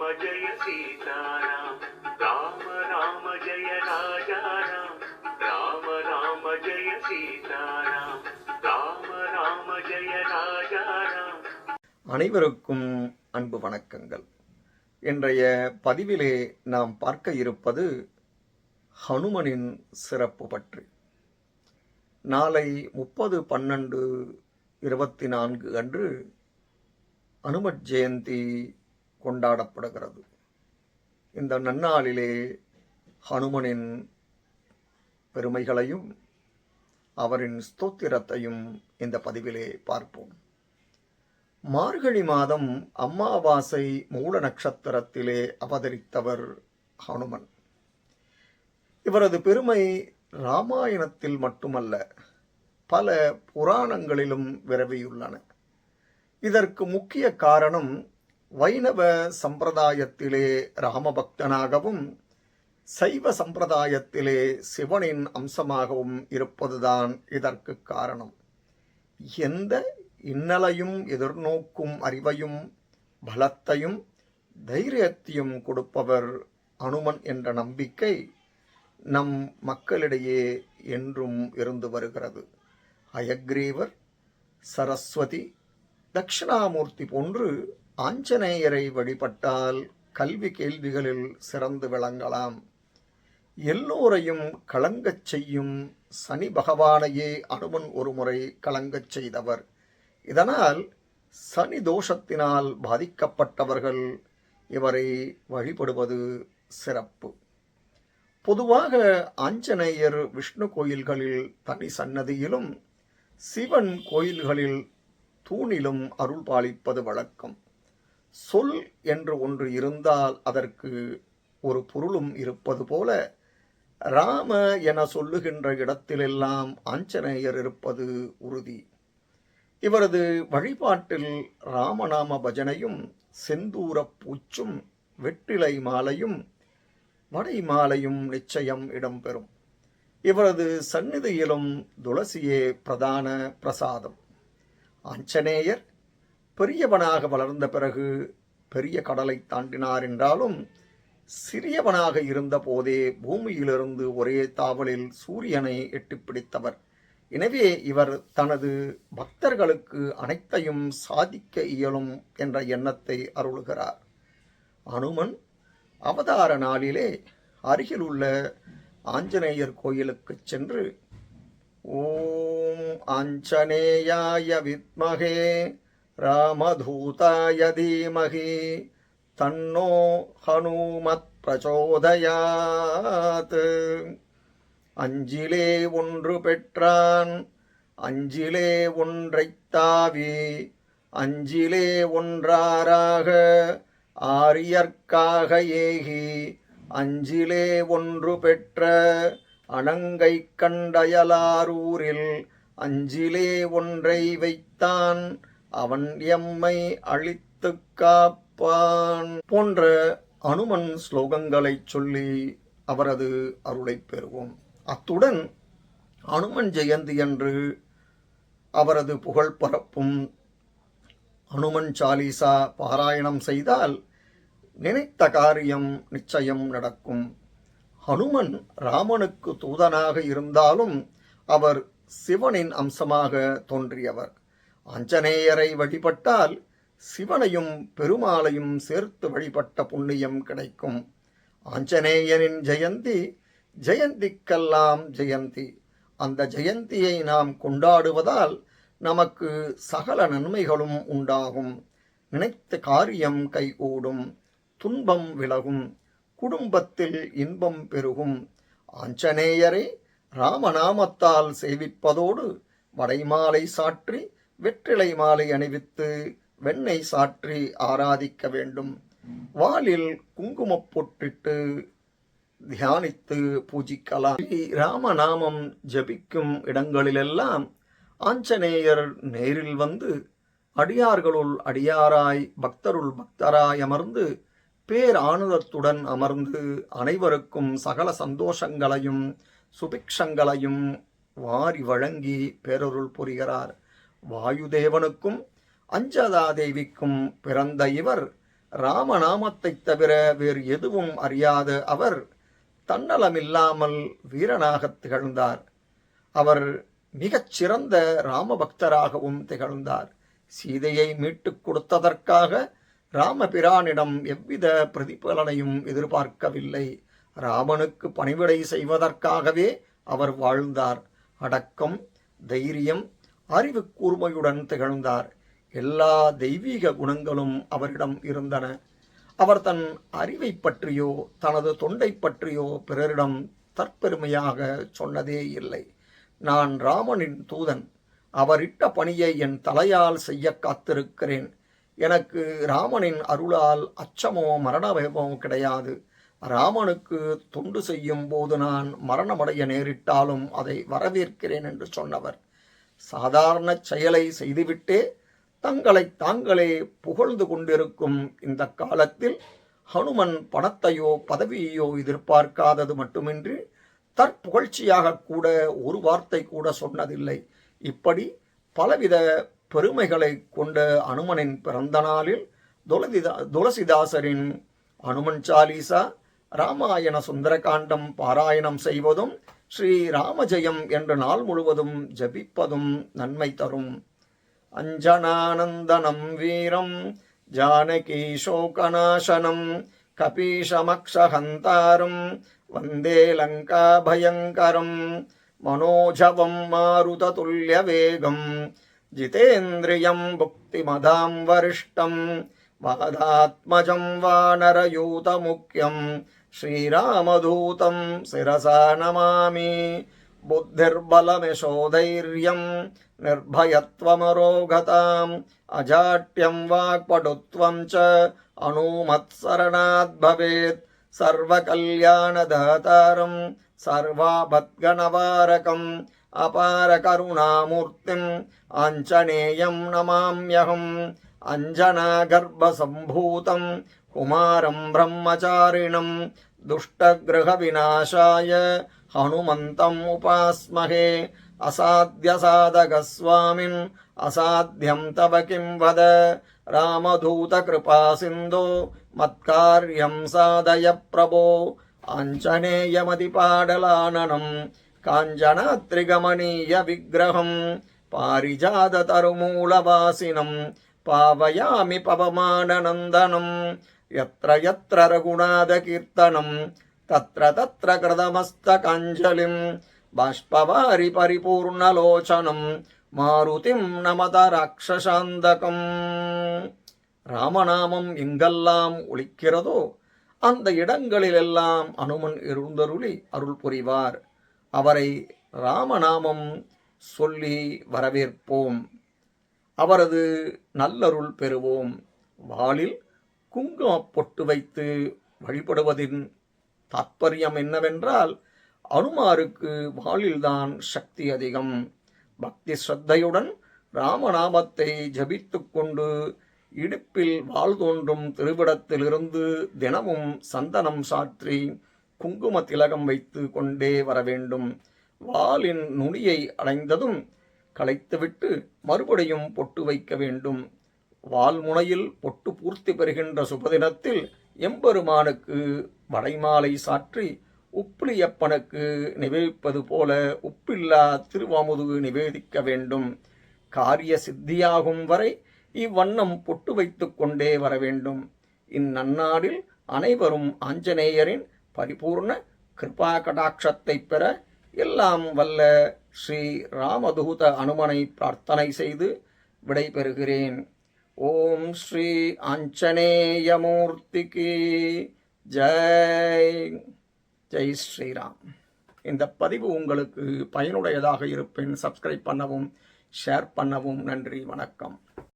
ராம ஜெய சீதாராம் ராம ராம ஜெய ராஜாராம் ராம ராம ஜெய சீதாராம் ராம ராம ஜெய ராஜாராம் அனைவருக்கும் அன்பு வணக்கங்கள். இன்றைய பதிவிலே நாம் பார்க்க இருப்பது ஹனுமனின் சிறப்பு பற்றி. நாளை முப்பது பன்னெண்டு இருபத்தி நான்கு அன்று அனுமத் ஜெயந்தி கொண்டாடப்படுகிறது. இந்த நன்னாளிலே ஹனுமனின் பெருமைகளையும் அவரின் ஸ்தோத்திரத்தையும் இந்த பதிவிலே பார்ப்போம். மார்கழி மாதம் அம்மாவாசை மூல நட்சத்திரத்திலே அவதரித்தவர் ஹனுமன். இவரது பெருமை ராமாயணத்தில் மட்டுமல்ல பல புராணங்களிலும் விரவியுள்ளன. இதற்கு முக்கிய காரணம் வைணவ சம்பிரதாயத்திலே ராமபக்தனாகவும் சைவ சம்பிரதாயத்திலே சிவனின் அம்சமாகவும் இருப்பதுதான் இதற்கு காரணம். எந்த இன்னலையும் எதிர்நோக்கும் அறிவையும் பலத்தையும் தைரியத்தையும் கொடுப்பவர் அனுமன் என்ற நம்பிக்கை நம் மக்களிடையே என்றும் இருந்து வருகிறது. அயக்ரீவர் சரஸ்வதி தட்சிணாமூர்த்தி போன்று ஆஞ்சநேயரை வழிபட்டால் கல்வி கேள்விகளில் சிறந்து விளங்கலாம். எல்லோரையும் கலங்கச் செய்யும் சனி பகவானையே அனுமன் ஒருமுறை கலங்கச் செய்தவர். இதனால் சனி தோஷத்தினால் பாதிக்கப்பட்டவர்கள் இவரை வழிபடுவது சிறப்பு. பொதுவாக ஆஞ்சநேயர் விஷ்ணு கோயில்களில் தனி சன்னதியிலும் சிவன் கோயில்களில் தூணிலும் அருள் பாலிப்பது வழக்கம். சொல் என்று ஒன்று இருந்தால் அதற்கு ஒரு பொருளும் இருப்பது போல ராம என சொல்லுகின்ற இடத்திலெல்லாம் ஆஞ்சநேயர் இருப்பது உறுதி. இவரது வழிபாட்டில் ராமநாம பஜனையும் செந்தூரப் பூச்சும் வெற்றிலை மாலையும் வடை மாலையும் நிச்சயம் இடம்பெறும். இவரது சந்நிதியிலும் துளசியே பிரதான பிரசாதம். ஆஞ்சநேயர் பெரியவனாக வளர்ந்த பிறகு பெரிய கடலை தாண்டினார் என்றாலும் சிறியவனாக இருந்த போதே பூமியிலிருந்து ஒரே தாவலில் சூரியனை எட்டிப்பிடித்தவர் எனவே இவர் தனது பக்தர்களுக்கு அனைத்தையும் சாதிக்க இயலும் என்ற எண்ணத்தை அருளுகிறார். அனுமன் அவதார நாளிலே அருகிலுள்ள ஆஞ்சநேயர் கோயிலுக்கு சென்று ஓம் ஆஞ்சநேயாய வித்மகே ராமதூதாய தீமகி தன்னோ ஹனுமத் பிரச்சோதயாத். அஞ்சிலே ஒன்று பெற்றான் அஞ்சிலே ஒன்றைத் தாவி அஞ்சிலே ஒன்றாராக ஆரியர்க்காக ஏகி அஞ்சிலே ஒன்று பெற்ற அணங்கை கண்டயலாரூரில் அஞ்சிலே ஒன்றை வைத்தான் அவன் எம்மை அழித்து காப்பான் போன்ற அனுமன் ஸ்லோகங்களைச் சொல்லி அவரது அருளைப் பெறுவோம். அத்துடன் அனுமன் ஜெயந்தி என்று அவரது புகழ் பரப்பும் அனுமன் சாலிசா பாராயணம் செய்தால் நினைத்த காரியம் நிச்சயம் நடக்கும். ஹனுமன் ராமனுக்கு தூதனாக இருந்தாலும் அவர் சிவனின் அம்சமாக தோன்றியவர். ஆஞ்சநேயரை வழிபட்டால் சிவனையும் பெருமாளையும் சேர்த்து வழிபட்ட புண்ணியம் கிடைக்கும். ஆஞ்சநேயனின் ஜெயந்தி ஜெயந்திக்கெல்லாம் ஜெயந்தி. அந்த ஜெயந்தியை நாம் கொண்டாடுவதால் நமக்கு சகல நன்மைகளும் உண்டாகும். நினைத்த காரியம் கைகூடும் துன்பம் விலகும் குடும்பத்தில் இன்பம் பெருகும். ஆஞ்சநேயரை ராமநாமத்தால் சேவிப்பதோடு வடைமாலை சாற்றி வெற்றிலை மாலை அணிவித்து வெண்ணெய் சாற்றி ஆராதிக்க வேண்டும். வாலில் குங்குமப் பொட்டிட்டு தியானித்து பூஜிக்கலாம். ஸ்ரீ ராமநாமம் ஜபிக்கும் இடங்களிலெல்லாம் ஆஞ்சநேயர் நேரில் வந்து அடியார்களுள் அடியாராய் பக்தருள் பக்தராய் அமர்ந்து பேர் ஆனந்தத்துடன் அமர்ந்து அனைவருக்கும் சகல சந்தோஷங்களையும் சுபிக்ஷங்களையும் வாரி வழங்கி பேரருள் புரிகிறார். வாயுதேவனுக்கும் அஞ்சதா தேவிக்கும் பிறந்த இவர் ராமநாமத்தைத் தவிர வேறு எதுவும் அறியாத அவர் தன்னலமில்லாமல் வீரனாகத் திகழ்ந்தார். அவர் மிகச் சிறந்த ராமபக்தராகவும் திகழ்ந்தார். சீதையை மீட்டுக் கொடுத்ததற்காக ராமபிரானிடம் எவ்வித பிரதிபலனையும் எதிர்பார்க்கவில்லை. ராமனுக்கு பணிவிடை செய்வதற்காகவே அவர் வாழ்ந்தார். அடக்கம் தைரியம் அறிவு கூர்மையுடன் திகழ்ந்தார். எல்லா தெய்வீக குணங்களும் அவரிடம் இருந்தன. அவர் தன் அறிவை பற்றியோ தனது தொண்டை பற்றியோ பிறரிடம் தற்பெருமையாக சொன்னதே இல்லை. நான் ராமனின் தூதன். அவரிட்ட பணியை என் தலையால் செய்ய காத்திருக்கிறேன். எனக்கு ராமனின் அருளால் அச்சமோ மரண பயமோ கிடையாது. ராமனுக்கு தொண்டு செய்யும் போது நான் மரணமடைய நேரிட்டாலும் அதை வரவேற்கிறேன் என்று சொன்னவர். சாதாரண செயலை செய்துவிட்டே தங்களை தாங்களே புகழ்ந்து கொண்டிருக்கும் இந்த காலத்தில் ஹனுமன் பணத்தையோ பதவியையோ எதிர்பார்க்காதது மட்டுமின்றி தற்புகழ்ச்சியாக கூட ஒரு வார்த்தை கூட சொன்னதில்லை. இப்படி பலவித பெருமைகளை கொண்ட அனுமனின் பிறந்த நாளில் துளசிதா துளசிதாசரின் அனுமன் சாலீசா ராமாயண சுந்தரகாண்டம் பாராயணம் செய்வதும் ஸ்ரீ ராமஜெயம் என்ற நாள் முழுவதும் ஜபிப்பதும் நன்மை தரும். அஞ்சனானந்தனம் வீரம் ஜானகி சோகநாசனம் கபீஷமக்ஷஹந்தாரம் வந்தே லங்கா பயங்கரம் மனோஜவம் மாருததுல்யவேகம் ஜிதேந்திரியம் புக்திமதாம் வரிஷ்டம் வாதாத்மஜம் வானரயூதமுக்கியம் శ్రీరామదూతం శిరసా నమామి బుద్ధిర్బలమిశోధైర్యం నిర్భయత్వమరోగతాం అజాట్యం వాక్పటుత్వం చ అనూమత్సరణాద్భవేత్ సర్వకల్యాణదాతారం సర్వాభద్గణవారకం అపారకరుణామూర్తిం ఆంజనేయం నమామ్యహం అంజనాగర్భసంభూతం కుమారం బ్రహ్మచారిణం ब्रह्मचारिणं दुष्टगृहविनाशाय हनुमन्तम् उपास्महे असाध्यसाधकस्वामिन् असाध्यं तव किं वद रामदूतकृपासिन्धो मत्कार्यं साधय प्रभो आञ्जनेयमतिपाडलाननम् काञ्चनात्रिगमनीय विग्रहम् पारिजाततरुमूलवासिनम् पावयामि पवमाननन्दनम् यत्र यत्र रघुनाथकीर्तनम् तत्र तत्र कृतमस्तकाञ्जलिम् बाष्पवारि परिपूर्णलोचनम् மாருதிம் நமத ராட்சசாந்தகம் ராமநாமம் எங்கெல்லாம் ஒலிக்கிறதோ அந்த இடங்களிலெல்லாம் அனுமன் இருந்தருளி அருள் புரிவார் அவரை ராமநாமம் சொல்லி வரவேற்போம் அவரது நல்லருள் பெறுவோம் வாளில் குங்குமப் பொட்டு வைத்து வழிபடுவதின் தாத்பரியம் என்னவென்றால் அனுமாருக்கு வாளில்தான் சக்தி அதிகம். பக்தி ஸ்ரத்தையுடன் ராமநாமத்தை ஜபித்து கொண்டு இடுப்பில் வாள் தோன்றும் திருவிடத்திலிருந்து தினமும் சந்தனம் சாற்றி குங்கும திலகம் வைத்து கொண்டே வர வேண்டும். வாளின் நுனியை அடைந்ததும் களைத்துவிட்டு மறுபடியும் பொட்டு வைக்க வேண்டும். வால்முனையில் பொட்டு பூர்த்தி பெறுகின்ற சுபதினத்தில் எம்பெருமானுக்கு வடைமாலை சாற்றி உப்பிலியப்பனுக்கு நிவேதிப்பது போல உப்பில்லா திருவாமுது நிவேதிக்க வேண்டும். காரிய சித்தியாகும் வரை இவ்வண்ணம் பொட்டு வைத்து கொண்டே வர வேண்டும். இந்நன்னாடில் அனைவரும் ஆஞ்சநேயரின் பரிபூர்ண கிருபா கடாட்சத்தை பெற எல்லாம் வல்ல ஸ்ரீ ராமதூத அனுமனை பிரார்த்தனை செய்து விடைபெறுகிறேன். ஓம் ஸ்ரீ ஆஞ்சநேயமூர்த்திக்கு ஜெய். ஜெய் ஸ்ரீராம். இந்த பதிவு உங்களுக்கு பயனுடையதாக இருப்பின் சப்ஸ்கிரைப் பண்ணவும் ஷேர் பண்ணவும் நன்றி வணக்கம்.